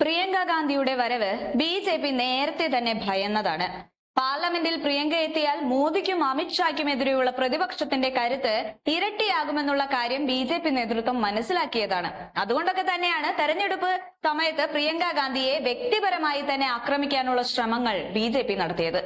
പ്രിയങ്ക ഗാന്ധിയുടെ വരവ് B J P നേരത്തെ തന്നെ ഭയന്നതാണ്. പാർലമെന്റിൽ പ്രിയങ്ക എത്തിയാൽ മോദിക്കും അമിത്ഷായ്ക്കുമെതിരെയുള്ള പ്രതിപക്ഷത്തിന്റെ കരുത്ത് ഇരട്ടിയാകുമെന്നുള്ള കാര്യം ബി ജെ പി നേതൃത്വം മനസ്സിലാക്കിയതാണ്. അതുകൊണ്ടൊക്കെ തന്നെയാണ് തെരഞ്ഞെടുപ്പ് സമയത്ത് പ്രിയങ്ക ഗാന്ധിയെ വ്യക്തിപരമായി തന്നെ ആക്രമിക്കാനുള്ള ശ്രമങ്ങൾ ബി ജെ പി നടത്തിയത്.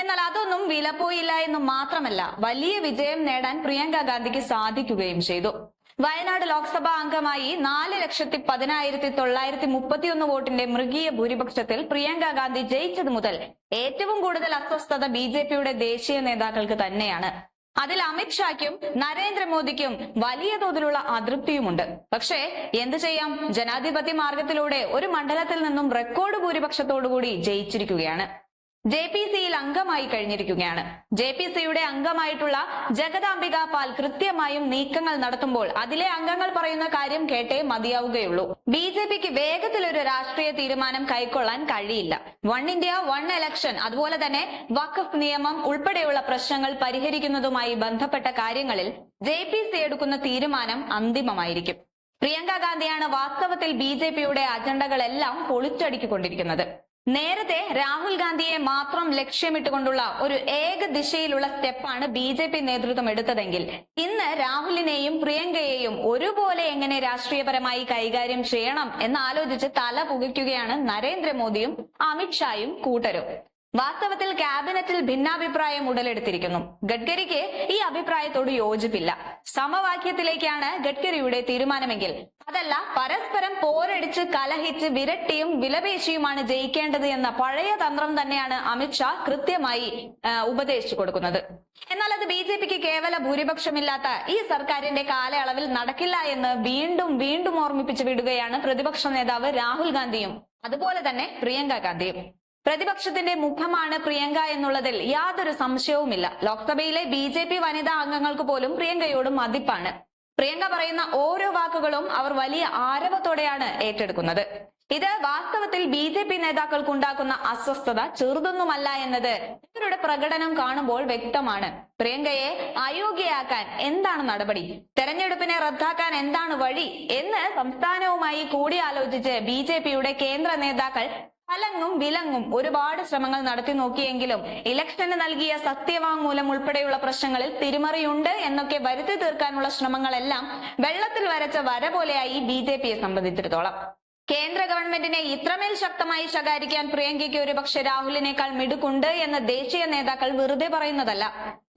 എന്നാൽ അതൊന്നും വിലപ്പോയില്ല എന്ന് മാത്രമല്ല വലിയ വിജയം നേടാൻ പ്രിയങ്ക ഗാന്ധിക്ക് സാധിക്കുകയും ചെയ്തു. വയനാട് ലോക്സഭാ അംഗമായി നാല് ലക്ഷത്തി പതിനായിരത്തി തൊള്ളായിരത്തി മുപ്പത്തിയൊന്ന് വോട്ടിന്റെ മൃഗീയ ഭൂരിപക്ഷത്തിൽ പ്രിയങ്ക ഗാന്ധി ജയിച്ചത് മുതൽ ഏറ്റവും കൂടുതൽ അസ്വസ്ഥത ബി ജെ പിയുടെ ദേശീയ നേതാക്കൾക്ക് തന്നെയാണ്. അതിൽ അമിത്ഷായ്ക്കും നരേന്ദ്രമോദിക്കും വലിയ തോതിലുള്ള അതൃപ്തിയുമുണ്ട്. പക്ഷേ എന്ത് ചെയ്യാം? ജനാധിപത്യ മാർഗത്തിലൂടെ ഒരു മണ്ഡലത്തിൽ നിന്നും റെക്കോർഡ് ഭൂരിപക്ഷത്തോടുകൂടി ജയിച്ചിരിക്കുകയാണ്. ജെ പി സിയിൽ അംഗമായി കഴിഞ്ഞിരിക്കുകയാണ്. ജെ പി സിയുടെ അംഗമായിട്ടുള്ള ജഗദാംബിക പാൽ കൃത്യമായും നീക്കങ്ങൾ നടത്തുമ്പോൾ അതിലെ അംഗങ്ങൾ പറയുന്ന കാര്യം കേട്ടേ മതിയാവുകയുള്ളൂ. ബി ജെ പിക്ക് വേഗത്തിൽ ഒരു രാഷ്ട്രീയ തീരുമാനം കൈക്കൊള്ളാൻ കഴിയില്ല. വൺ ഇന്ത്യ വൺ എലക്ഷൻ അതുപോലെ തന്നെ വഖഫ് നിയമം ഉൾപ്പെടെയുള്ള പ്രശ്നങ്ങൾ പരിഹരിക്കുന്നതുമായി ബന്ധപ്പെട്ട കാര്യങ്ങളിൽ ജെ പി സി എടുക്കുന്ന തീരുമാനം അന്തിമമായിരിക്കും. പ്രിയങ്ക ഗാന്ധിയാണ് വാസ്തവത്തിൽ ബി ജെ പിയുടെ അജണ്ടകളെല്ലാം പൊളിച്ചടുക്കിക്കൊണ്ടിരിക്കുന്നത്. നേരത്തെ രാഹുൽ ഗാന്ധിയെ മാത്രം ലക്ഷ്യമിട്ടുകൊണ്ടുള്ള ഒരു ഏക ദിശയിലുള്ള സ്റ്റെപ്പാണ് ബി ജെ പി നേതൃത്വം എടുത്തതെങ്കിൽ ഇന്ന് രാഹുലിനെയും പ്രിയങ്കയെയും ഒരുപോലെ എങ്ങനെ രാഷ്ട്രീയപരമായി കൈകാര്യം ചെയ്യണം എന്നാലോചിച്ച് തല പുകയ്ക്കുകയാണ് നരേന്ദ്രമോദിയും അമിത്ഷായും കൂട്ടരും. വാസ്തവത്തിൽ ക്യാബിനറ്റിൽ ഭിന്നാഭിപ്രായം ഉടലെടുത്തിരിക്കുന്നു. ഗഡ്കരിക്ക് ഈ അഭിപ്രായത്തോട് യോജിപ്പില്ല. സമവാക്യത്തിലേക്കാണ് ഗഡ്കരിയുടെ തീരുമാനമെങ്കിൽ. അതല്ല പരസ്പരം പോരടിച്ച് കലഹിച്ച് വിരട്ടിയും വിലപേശിയുമാണ് ജയിക്കേണ്ടത് എന്ന പഴയ തന്ത്രം തന്നെയാണ് അമിത്ഷാ കൃത്യമായി ഉപദേശിച്ചു കൊടുക്കുന്നത്. എന്നാൽ അത് ബി ജെ പിക്ക് കേവല ഭൂരിപക്ഷമില്ലാത്ത ഈ സർക്കാരിന്റെ കാലയളവിൽ നടക്കില്ല എന്ന് വീണ്ടും വീണ്ടും ഓർമ്മിപ്പിച്ചു വിടുകയാണ് പ്രതിപക്ഷ നേതാവ് രാഹുൽ ഗാന്ധിയും. അതുപോലെ തന്നെ പ്രിയങ്ക ഗാന്ധിയും. പ്രതിപക്ഷത്തിന്റെ മുഖമാണ് പ്രിയങ്ക എന്നുള്ളതിൽ യാതൊരു സംശയവുമില്ല. ലോക്സഭയിലെ ബി ജെ പി വനിതാ അംഗങ്ങൾക്ക് പോലും പ്രിയങ്കയോട് മതിപ്പാണ്. പ്രിയങ്ക പറയുന്ന ഓരോ വാക്കുകളും അവർ വലിയ ആരവത്തോടെയാണ് ഏറ്റെടുക്കുന്നത്. ഇത് വാസ്തവത്തിൽ ബി ജെ പി നേതാക്കൾക്ക് ഉണ്ടാക്കുന്ന അസ്വസ്ഥത ചെറുതൊന്നുമല്ല എന്നത് ഇവരുടെ പ്രകടനം കാണുമ്പോൾ വ്യക്തമാണ്. പ്രിയങ്കയെ അയോഗ്യയാക്കാൻ എന്താണ് നടപടി? തെരഞ്ഞെടുപ്പിനെ റദ്ദാക്കാൻ എന്താണ് വഴി? എന്ന് സംസ്ഥാനവുമായി കൂടിയാലോചിച്ച് ബി ജെ പിയുടെ കേന്ദ്ര നേതാക്കൾ ഫലങ്ങും വിലങ്ങും ഒരുപാട് ശ്രമങ്ങൾ നടത്തി നോക്കിയെങ്കിലും ഇലക്ഷന് നൽകിയ സത്യവാങ്മൂലം ഉൾപ്പെടെയുള്ള പ്രശ്നങ്ങളിൽ തിരിമറിയുണ്ട് എന്നൊക്കെ വരുത്തി തീർക്കാനുള്ള ശ്രമങ്ങളെല്ലാം വെള്ളത്തിൽ വരച്ച വര പോലെയായി ബി ജെ പിയെ സംബന്ധിച്ചിടത്തോളം. കേന്ദ്ര ഗവൺമെന്റിനെ ഇത്രമേൽ ശക്തമായി ശകാരിക്കാൻ പ്രിയങ്കയ്ക്ക് ഒരുപക്ഷെ രാഹുലിനേക്കാൾ മിടുക്കുണ്ട് എന്ന് ദേശീയ നേതാക്കൾ വെറുതെ പറയുന്നതല്ല.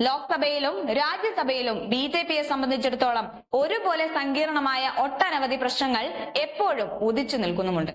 ലോക്സഭയിലും രാജ്യസഭയിലും ബി ജെ പിയെ സംബന്ധിച്ചിടത്തോളം ഒരുപോലെ സങ്കീർണമായ ഒട്ടനവധി പ്രശ്നങ്ങൾ എപ്പോഴും ഉദിച്ചു നിൽക്കുന്നുമുണ്ട്.